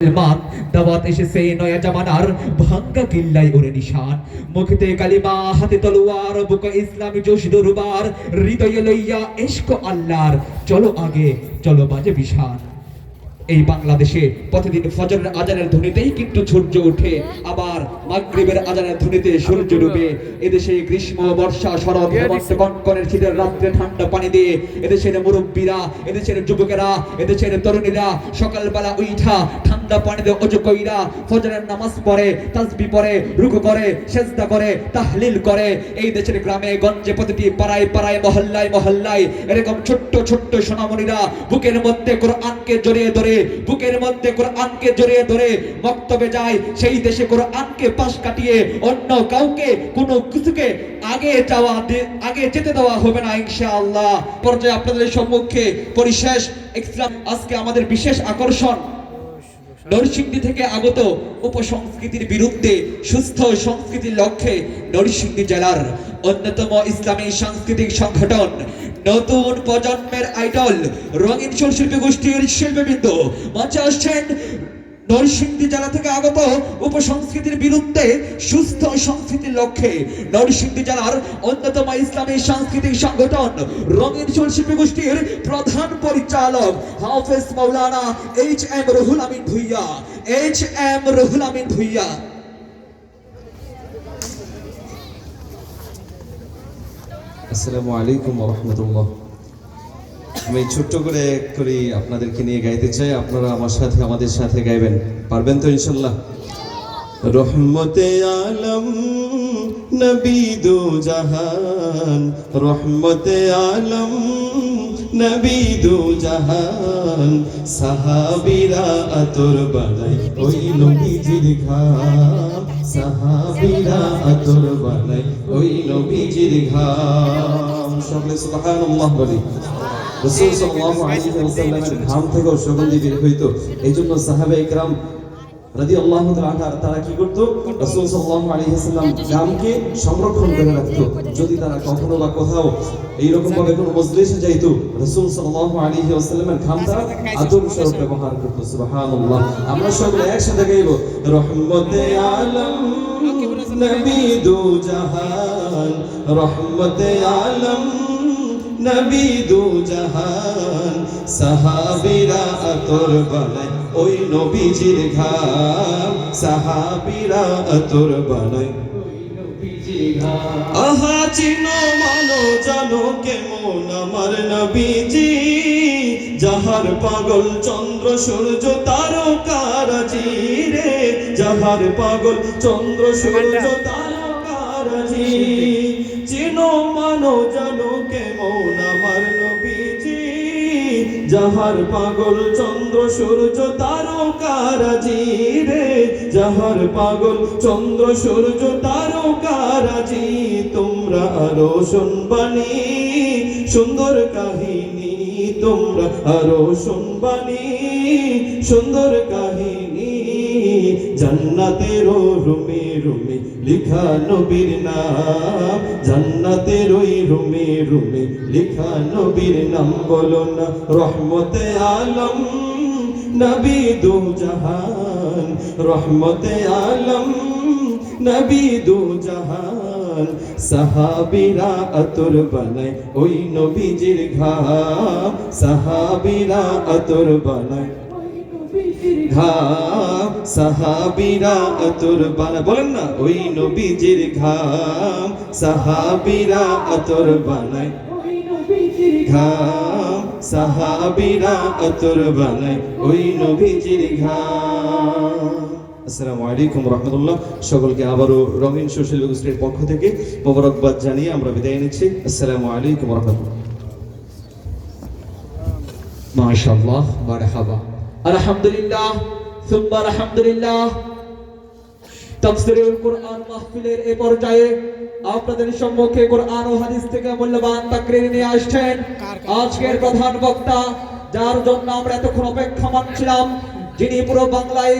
মান দাওয়াত এসেছে নয়া জামানার ভাঙ্গা কিল্লাই ওরে নিশান। মুখেতে কালিমা, হাতে তলোয়ার, বুকে ইসলামী জোশ দরবার, হৃদয়ে লইয়া এশক আল্লাহর। চলো আগে, চলো বাজে বিশান। এই বাংলাদেশে প্রতিদিন ফজরের আজানের ধ্বনিতেই কিন্তু সূর্য ওঠে। আবার মাগরিবের আজানের ধ্বনিতে সূর্য ডুবে। এদেশে গ্রীষ্ম, বর্ষা, শরৎ, হেমন্ত কনকনের শীতের রাত্রে ঠান্ডা পানি দিয়ে এদেশের মুরব্বীরা, এদেশের যুবকেরা, এদেশের তরুণীরা সকালবেলা উইঠা ঠান্ডা পানিতে অজু কইরা ফজরের নামাজ পড়ে তাসবি পড়ে, রুকু করে, সেজদা করে, তাহলিল করে। এই দেশের গ্রামে, গঞ্জে, প্রতিটি পাড়ায় পাড়ায়, মহল্লায় মহল্লায় এরকম ছোট্ট ছোট্ট সোনামণিরা বুকের মধ্যে কোরআনকে জড়িয়ে ধরে বুকের মধ্যে কোরআনকে জড়িয়ে ধরে বক্তব্যে যায়, সেই দেশে কোরআনকে পাশ কাটিয়ে অন্য কাউকে, কোনো কিছুকে আগে যাওয়া আগে যেতে দেওয়া হবে না ইনশাআল্লাহ। পর্যায়ে আপনাদের সম্মুখে পরিশেষ ইসলাম আজকে আমাদের বিশেষ আকর্ষণ। নরসিংদী থেকে আগত উপসংস্কৃতির বিরুদ্ধে, সুস্থ সংস্কৃতির লক্ষ্যে নরসিংদী জেলার অন্যতম ইসলামী সাংস্কৃতিক সংগঠন নতুন প্রজন্মের আইডল রঙিন শিল্পী গোষ্ঠীর শিল্পীবৃন্দ। মঞ্চে আসছেন নরসিংদী জেলা থেকে আগত উপসংস্কৃতির বিরুদ্ধে সুস্থ সংস্কৃতির লক্ষ্যে। নরসিংদী জেলার অন্যতম ইসলামী সাংস্কৃতিক সংগঠন, রঙিন শিল্পী গোষ্ঠীর প্রধান পরিচালক, হাফেজ মৌলানা H M Ruhul Amin Bhuiyan. H M Ruhul Amin Bhuiyan. আসসালামু আলাইকুম রহমতুল্লাহ। আমি ছোট্ট করে করি আপনাদেরকে নিয়ে গাইতে চাই। আপনারা আমার সাথে, আমাদের সাথে গাইবেন। পারবেন তো ইনশাল্লাহ রহমতে আলম, নবী দু জাহান। রহমতে আলম, নবী দু জাহান। সাহাবিরা আতর বানাই ওই নবীজির ঘাম। সাহাবিরা আতর বানাই ওই নবীজির ঘাম। সকলে সুবহানাল্লাহ বলি। রাসূল সাল্লাল্লাহু আলাইহি ওয়াসাল্লামের ঘাম থেকেও সুগন্ধি বের হইতো। এইজন্য সাহাবা ইকরাম রাদিয়াল্লাহু তাআলা তারা কি করতো? রাসূল সাল্লাল্লাহু আলাইহি ওয়াসাল্লাম ঘামকে সংরক্ষণ করে রাখতো। যদি তারা কখনো বা কোথাও এইরকম ভাবে কোনো মজলিসে যাইতো, রাসূল সাল্লাল্লাহু আলাইহি ওয়াসাল্লামের ঘামটা আদর স্বরূপ ব্যবহার করতো। সুবহানাল্লাহ। আমরা সকলে একসাথে গাইবো, রহমতে আলম। নবী দু জাহান, রহমতে আলম, নবী দু জাহান। সাহাবিরা আতর বানায় ওই নবীজির ঘাম, সাহাবিরা আতর বানায় আহা, চিনো মানো, জানো কেমন আমার নবীজি, যাহার পাগল চন্দ্র সূর্য তারকারাজি। যাহার পাগল চন্দ্র সূর্য তারকারাজি। চিনো মানো জানো কেমন আমার নবীজি। যাহার পাগল চন্দ্র সূর্য তারকারাজি রে। যাহার পাগল চন্দ্র সূর্য তারকারাজি। তোমরা আরও শুনবানি সুন্দর কাহিনী। তোমরা আরও শুনবানি সুন্দর কাহিনী। জান্নাতের রুমে রুমে লিখা নবীর নাম। জান্নাতের ওই রুমে রুমে লিখা নবীর নাম বলো না, রহমতে আলম নবী দু জাহান। রহমতে আলম নবী দু জাহান। সাহাবিরা আতর বানায় ওই নবীজির ঘাম। সাহাবিরা আতর বানায় ঘাম সাহাবিরা বলেন না ওই নবীজির ঘাম। সাহাবিরা আতর বানায়। ঘাম। সাহাবিরা আতর বানায়। ওই নবীজির ঘাম। আসসালামু আলাইকুম রহমতুল্লাহ। সকলকে আবারও রঙিন সুশীল গোষ্ঠীর পক্ষ থেকে মোবারকবাদ জানিয়ে আমরা বিদায় নিচ্ছি। আসসালামু আলাইকুম রহমতুল্লাহ। মাশাআল্লাহ মারহাবা। আলহামদুলিল্লাহ, সুম্মা আলহামদুলিল্লাহ। তাফসীরুল কোরআন মাহফিলের এই পর্যায়ে আপনাদের সম্মুখে কোরআন ও হাদিস থেকে মূল্যবান তাকরীর নিয়ে আসছেন আজকের প্রধান বক্তা, যার জন্য আমরা এতক্ষণ অপেক্ষমান ছিলাম, যিনি পুরো বাংলায়